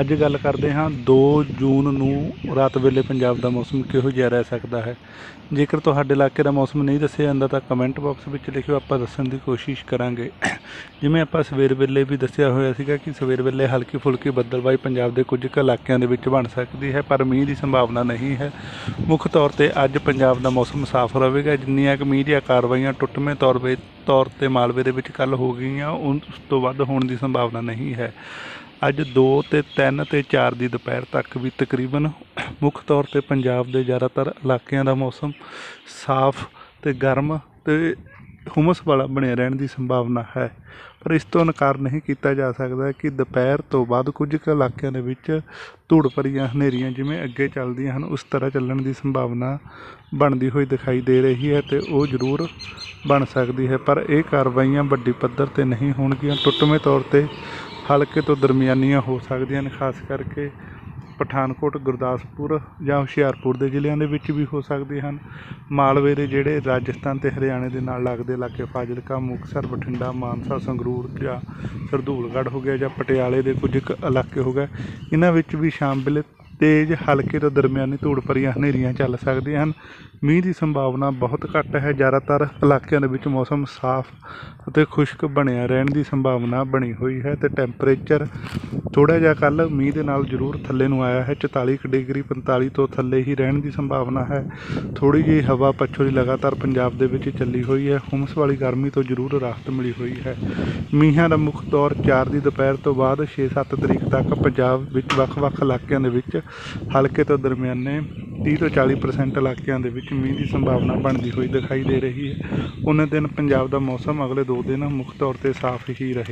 ਅੱਜ ਗੱਲ ਕਰਦੇ ਹਾਂ 2 ਜੂਨ ਨੂੰ ਰਾਤ ਵੇਲੇ ਪੰਜਾਬ ਦਾ ਮੌਸਮ ਕਿਹੋ ਜਿਹਾ ਰਹਿ ਸਕਦਾ ਹੈ। ਜੇਕਰ ਤੁਹਾਡੇ ਇਲਾਕੇ ਦਾ ਮੌਸਮ ਨਹੀਂ ਦੱਸਿਆ ਜਾਂਦਾ ਤਾਂ ਕਮੈਂਟ ਬਾਕਸ ਵਿੱਚ ਲਿਖਿਓ, ਆਪਾਂ ਦੱਸਣ ਦੀ ਕੋਸ਼ਿਸ਼ ਕਰਾਂਗੇ। ਜਿਵੇਂ ਆਪਾਂ ਸਵੇਰ ਵੇਲੇ ਵੀ ਦੱਸਿਆ ਹੋਇਆ ਸੀਗਾ ਕਿ ਸਵੇਰ ਵੇਲੇ ਹਲਕੀ ਫੁਲਕੀ ਬੱਦਲਬਾਈ ਪੰਜਾਬ ਦੇ ਕੁਝ ਕੁ ਇਲਾਕਿਆਂ ਦੇ ਵਿੱਚ ਬਣ ਸਕਦੀ ਹੈ, ਪਰ ਮੀਂਹ ਦੀ ਸੰਭਾਵਨਾ ਨਹੀਂ ਹੈ। ਮੁੱਖ ਤੌਰ ਤੇ ਅੱਜ ਪੰਜਾਬ ਦਾ ਮੌਸਮ ਸਾਫ਼ ਰਹੇਗਾ। ਜਿੰਨੀਆਂ ਕੁ ਮੀਂਹ ਦੀਆਂ ਕਾਰਵਾਈਆਂ ਟੁੱਟਵੇਂ ਤੌਰ ਵੇ ਤੌਰ ਤੇ ਮਾਲਵੇ ਦੇ ਵਿੱਚ ਕੱਲ ਹੋ ਗਈਆਂ, ਉਸ ਤੋਂ ਵੱਧ ਹੋਣ ਦੀ ਸੰਭਾਵਨਾ ਨਹੀਂ ਹੈ। ਅੱਜ 2 ਤੇ 3 ਤੇ 4 ਦੀ ਦੁਪਹਿਰ ਤੱਕ ਵੀ ਤਕਰੀਬਨ ਮੁੱਖ ਤੌਰ ਤੇ ਪੰਜਾਬ ਦੇ ਜ਼ਿਆਦਾਤਰ ਇਲਾਕਿਆਂ ਦਾ ਮੌਸਮ ਸਾਫ਼ ਤੇ ਗਰਮ ਤੇ ਹੁਮਸ ਵਾਲਾ ਬਣਿਆ ਰਹਿਣ ਦੀ ਸੰਭਾਵਨਾ ਹੈ। ਪਰ ਇਸ ਤੋਂ ਇਨਕਾਰ ਨਹੀਂ ਕੀਤਾ ਜਾ ਸਕਦਾ ਕਿ ਦੁਪਹਿਰ ਤੋਂ ਬਾਅਦ ਕੁਝ ਕੁ ਇਲਾਕਿਆਂ ਦੇ ਵਿੱਚ ਧੂੜ ਭਰੀਆਂ ਹਨੇਰੀਆਂ ਜਿਵੇਂ ਅੱਗੇ ਚੱਲਦੀਆਂ ਹਨ, ਉਸ ਤਰ੍ਹਾਂ ਚੱਲਣ ਦੀ ਸੰਭਾਵਨਾ ਬਣਦੀ ਹੋਈ ਦਿਖਾਈ ਦੇ ਰਹੀ ਹੈ ਤੇ ਉਹ ਜ਼ਰੂਰ ਬਣ ਸਕਦੀ ਹੈ। ਪਰ ਇਹ ਕਾਰਵਾਈਆਂ ਵੱਡੀ ਪੱਧਰ ਤੇ ਨਹੀਂ ਹੋਣਗੀਆਂ। ਟੁੱਟਵੇਂ ਤੌਰ ਤੇ ਹਲਕੇ ਤੋਂ ਦਰਮਿਆਨੀਆਂ ਹੋ ਸਕਦੀਆਂ ਹਨ ਖਾਸ ਕਰਕੇ ਪਠਾਨਕੋਟ, ਗੁਰਦਾਸਪੁਰ ਜਾਂ ਹੁਸ਼ਿਆਰਪੁਰ ਦੇ ਜ਼ਿਲ੍ਹਿਆਂ ਦੇ ਵਿੱਚ ਵੀ ਹੋ ਸਕਦੇ ਹਨ। ਮਾਲਵੇ ਦੇ ਜਿਹੜੇ ਰਾਜਸਥਾਨ ਤੇ ਹਰਿਆਣੇ ਦੇ ਨਾਲ ਲੱਗਦੇ ਇਲਾਕੇ, ਫਾਜ਼ਿਲਕਾ, ਮੁਕਤਸਰ, ਬਠਿੰਡਾ, ਮਾਨਸਾ, ਸੰਗਰੂਰ ਜਾਂ ਸਰਦੂਲਗੜ੍ਹ ਹੋ ਗਿਆ ਜਾਂ ਪਟਿਆਲੇ ਦੇ ਕੁਝ ਕੁ ਇਲਾਕੇ ਹੋ ਗਏ, ਇਹਨਾਂ ਵਿੱਚ ਵੀ ਸ਼ਾਮ ਵੇਲੇ ਤੇਜ਼, ਹਲਕੇ ਤੋਂ ਦਰਮਿਆਨੀ ਧੂੜ ਭਰੀਆਂ ਹਨੇਰੀਆਂ ਚੱਲ ਸਕਦੀਆਂ ਹਨ। ਮੀਂਹ ਦੀ ਸੰਭਾਵਨਾ ਬਹੁਤ ਘੱਟ ਹੈ। ਜ਼ਿਆਦਾਤਰ ਇਲਾਕਿਆਂ ਦੇ ਵਿੱਚ ਮੌਸਮ ਸਾਫ਼ ਅਤੇ ਖੁਸ਼ਕ ਬਣਿਆ ਰਹਿਣ ਦੀ ਸੰਭਾਵਨਾ ਬਣੀ ਹੋਈ ਹੈ ਅਤੇ ਟੈਂਪਰੇਚਰ ਥੋੜ੍ਹਾ ਜਿਹਾ ਕੱਲ੍ਹ ਮੀਂਹ ਦੇ ਨਾਲ ਜ਼ਰੂਰ ਥੱਲੇ ਨੂੰ ਆਇਆ ਹੈ। 44 ਕੁ ਡਿਗਰੀ 45 ਤੋਂ ਥੱਲੇ ਹੀ ਰਹਿਣ ਦੀ ਸੰਭਾਵਨਾ ਹੈ। ਥੋੜ੍ਹੀ ਜਿਹੀ ਹਵਾ ਪੱਛੋ ਦੀ ਲਗਾਤਾਰ ਪੰਜਾਬ ਦੇ ਵਿੱਚ ਚੱਲੀ ਹੋਈ ਹੈ। ਹੁਮਸ ਵਾਲੀ ਗਰਮੀ ਤੋਂ ਜ਼ਰੂਰ ਰਾਹਤ ਮਿਲੀ ਹੋਈ ਹੈ। ਮੀਂਹਾਂ ਦਾ ਮੁੱਖ ਦੌਰ 4 ਦੀ ਦੁਪਹਿਰ ਤੋਂ ਬਾਅਦ 6-7 ਤਰੀਕ ਤੱਕ ਪੰਜਾਬ ਵਿੱਚ ਵੱਖ-ਵੱਖ ਇਲਾਕਿਆਂ ਦੇ ਵਿੱਚ ਹਲਕੇ ਤੋਂ ਦਰਮਿਆਨੇ 30 ਤੋਂ 40% ਇਲਾਕਿਆਂ ਦੇ ਵਿੱਚ ਮੀਂਹ ਦੀ ਸੰਭਾਵਨਾ ਬਣਦੀ ਹੋਈ ਦਿਖਾਈ ਦੇ ਰਹੀ ਹੈ। ਉਹਨਾਂ ਦਿਨ ਪੰਜਾਬ ਦਾ ਮੌਸਮ ਅਗਲੇ 2 ਦਿਨ ਮੁੱਖ ਤੌਰ ਤੇ ਸਾਫ਼ ਹੀ ਰਹੇਗਾ।